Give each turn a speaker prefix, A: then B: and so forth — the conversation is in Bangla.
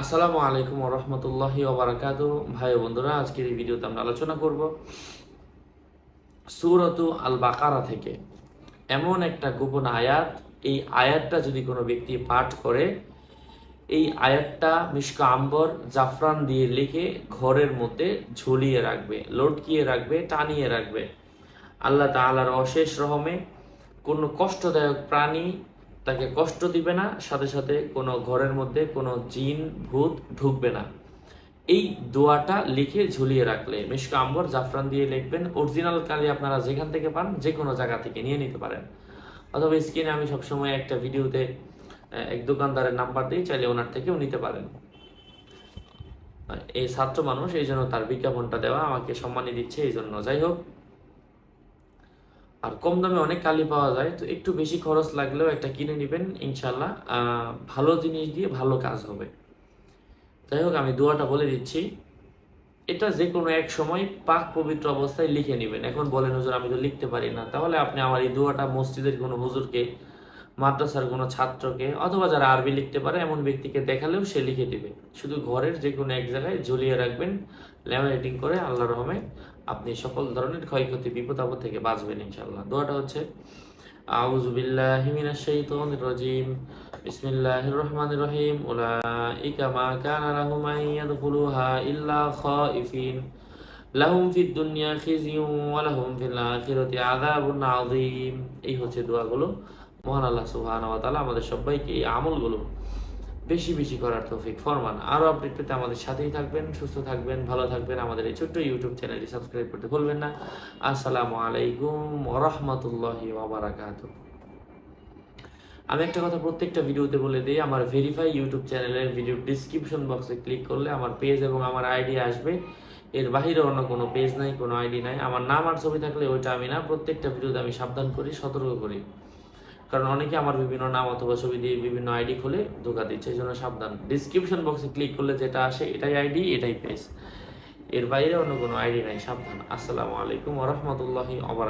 A: আসসালামু আলাইকুম রহমতুল্লাহ ওবরাকাত ভাই বন্ধুরা, আজকের এই ভিডিওতে আমরা আলোচনা করব সুরতু আল বাকারা থেকে। এমন একটা গোপন আয়াত, এই আয়াতটা যদি কোনো ব্যক্তি পাঠ করে, এই আয়াতটা মিশকা আম্বর জাফরান দিয়ে লিখে ঘরের মধ্যে ঝুলিয়ে রাখবে, লটকিয়ে রাখবে, টানিয়ে রাখবে। আল্লাহ তাআলার অশেষ রহমে কোনো কষ্টদায়ক প্রাণী তাকে কষ্ট দিবে না, সাথে সাথে কোনো ঘরের মধ্যে কোনো জিন, ভূত ঢুকবে না। এই দোয়াটা লিখে ঝুলিয়ে রাখলে মিশকা আম্বর জাফরান দিয়ে লিখবেন, অরিজিনাল কালি আপনারা যেখান থেকে পান যে কোনো জায়গা থেকে নিয়ে নিতে পারেন। অথবা স্ক্রিনে আমি সবসময় একটা ভিডিওতে এক দোকানদারের নাম্বার দিই, চাইলে ওনার থেকেও নিতে পারেন। এই ছাত্র মানুষ, এই জন্য তার বিজ্ঞাপনটা দেওয়া আমাকে সম্মানী দিচ্ছে, এই জন্য। যাই হোক আর কম দামে অনেক কালি পাওয়া যায়, তো একটু বেশি খরচ লাগলেও একটা কিনে নেবেন ইনশাল্লাহ ভালো জিনিস দিয়ে ভালো কাজ হবে। যাই হোক, আমি দোয়াটা বলে দিচ্ছি। এটা যে কোনো এক সময় পাক পবিত্র অবস্থায় লিখে নেবেন। এখন বলেন, হুজুর, আমি তো লিখতে পারি না। তাহলে আপনি আমার এই দোয়াটা মসজিদের কোনো হুজুরকে মাদ্রাসার কোনো ছাত্রকে অথবা যারা আরবি লিখতে পারে, এমন ব্যক্তিকে দেখালেও সে লিখে দিবে। শুধু ঘরের যে কোনো এক জায়গায় ঝুলিয়ে রাখবেন, ল্যামিনেটিং করে আল্লাহ রহমে আপনি সকল ধরনের ক্ষয়ক্ষতি, বিপদ, আপদ থেকে বাঁচবেন ইনশাল্লাহ দোয়াটা হচ্ছে দুনিয়া এই হচ্ছে দোয়াগুলো। মহান আল্লাহ তাআলা আমাদের সবাইকে এই আমলগুলো বেশি বেশি করার তৌফিক ফরমান। আরও আপডেট পেতে আমাদের সাথেই থাকবেন, সুস্থ থাকবেন, ভালো থাকবেন। আমাদের এই ছোট্ট ইউটিউব চ্যানেলটি সাবস্ক্রাইব করতে ভুলবেন না। আসসালামু আলাইকুম ওরহমতুল্লাহি ওবরাকাতু আমি একটা কথা প্রত্যেকটা ভিডিওতে বলে দিই, আমার ভেরিফাই ইউটিউব চ্যানেলের ভিডিও ডিসক্রিপশন বক্সে ক্লিক করলে আমার পেজ এবং আমার আইডি আসবে। এর বাহিরে অন্য কোনো পেজ নাই, কোনো আইডি নাই। আমার নাম আর ছবি থাকলে ওইটা আমি না, প্রত্যেকটা ভিডিওতে আমি সাবধান করি, সতর্ক করি। কারণ অনেকে আমার বিভিন্ন নাম অথবা ছবি দিয়ে বিভিন্ন আইডি খুলে ধোকা দিচ্ছে, এই সাবধান। ডিসক্রিপশন বক্সে ক্লিক করলে যেটা আসে, এটাই আইডি এটাই পেজ এর বাইরে অন্য কোনো আইডি নাই, সাবধান। আসসালামু আলাইকুম ওরহমতুল্লাহি অবরাক